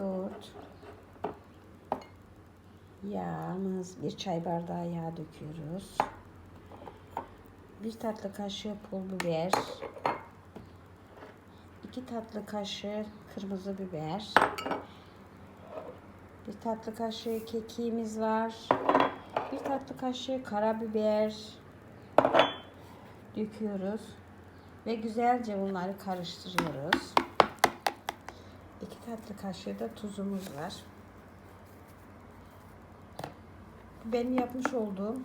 yoğurt, yağımız, bir çay bardağı yağ döküyoruz. Bir tatlı kaşığı pul biber, iki tatlı kaşığı kırmızı biber, bir tatlı kaşığı kekiğimiz var, bir tatlı kaşığı karabiber döküyoruz. Ve güzelce bunları karıştırıyoruz. İki tatlı kaşığı da tuzumuz var. Benim yapmış olduğum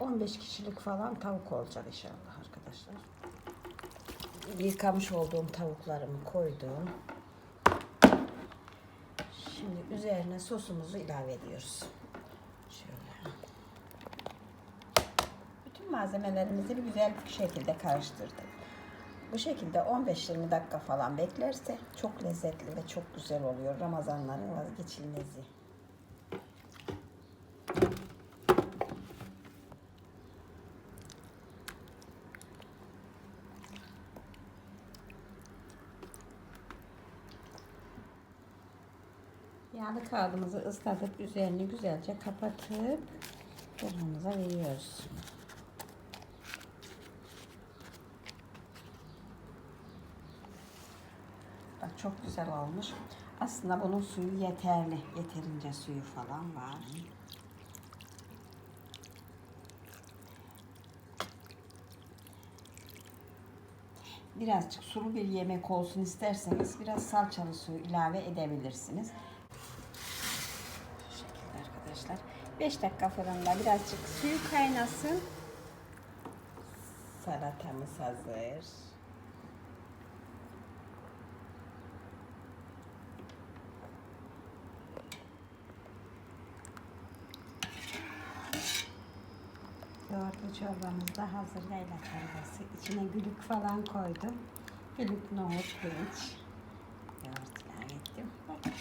15 kişilik falan tavuk olacak inşallah arkadaşlar. Yıkamış olduğum tavuklarımı koydum. Şimdi üzerine sosumuzu ilave ediyoruz. Şöyle. Bütün malzemelerimizi bir güzel bir şekilde karıştırdık. Bu şekilde 15-20 dakika falan beklerse çok lezzetli ve çok güzel oluyor. Ramazanların vazgeçilmezi. Yağlı kağıdımızı ıslatıp üzerini güzelce kapatıp fırınımıza veriyoruz. Bak çok güzel olmuş. Aslında bunun suyu yeterli. Yeterince suyu falan var. Birazcık sulu bir yemek olsun isterseniz biraz salçalı suyu ilave edebilirsiniz. Bu şekilde arkadaşlar. 5 dakika fırında birazcık suyu kaynasın. Salatamız hazır. Yoğurtlu çorbamız da hazır leyla çorbası. İçine gülük falan koydum. Gülük, nohut, pirinç. Yoğurt ilave ettim. Bakın.